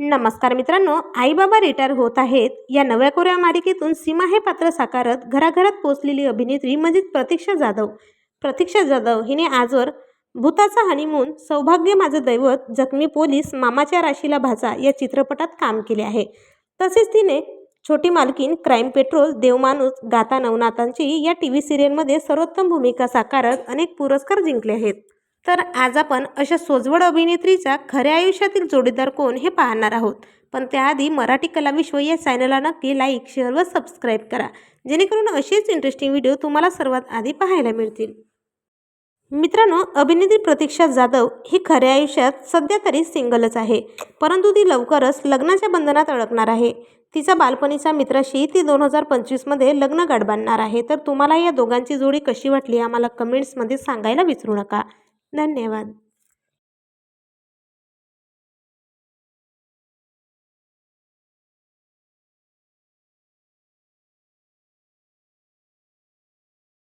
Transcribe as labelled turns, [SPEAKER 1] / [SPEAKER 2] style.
[SPEAKER 1] नमस्कार मित्रांनो आईबाबा रिटायर होत आहेत. या नव्या कोऱ्या मालिकेतून सीमा हे पात्र साकारत घराघरात पोचलेली अभिनेत्री म्हणजेच प्रतीक्षा जाधव. प्रतीक्षा जाधव हिने आजवर भूताचा हनीमून सौभाग्य माझं दैवत जखमी पोलीस मामाच्या राशीला भाचा या चित्रपटात काम केले आहे. तसेच तिने छोटी मालकीन क्राईम पेट्रोल देवमाणूस गाता नवनाथांची या टी व्ही सिरियलमध्ये सर्वोत्तम भूमिका साकारत अनेक पुरस्कार जिंकले आहेत. तर आज आपण अशा सोजवड अभिनेत्रीचा खऱ्या आयुष्यातील जोडीदार कोण हे पाहणार आहोत. पण त्याआधी मराठी कलाविश्व या चॅनलला नक्की लाईक शेअर व सबस्क्राईब करा. जेणेकरून असेच इंटरेस्टिंग व्हिडिओ तुम्हाला सर्वात आधी पाहायला मिळतील. मित्रांनो अभिनेत्री प्रतीक्षा जाधव ही खऱ्या आयुष्यात सध्या तरी सिंगलच आहे. परंतु ती लवकरच लग्नाच्या बंधनात अडकणार आहे. तिचा बालपणीच्या मित्राशी ती दोन हजार पंचवीसमध्ये लग्न गाठ बांधणार आहे. तर तुम्हाला या दोघांची जोडी कशी वाटली आम्हाला कमेंट्समध्ये सांगायला विसरू नका. धन्यवाद.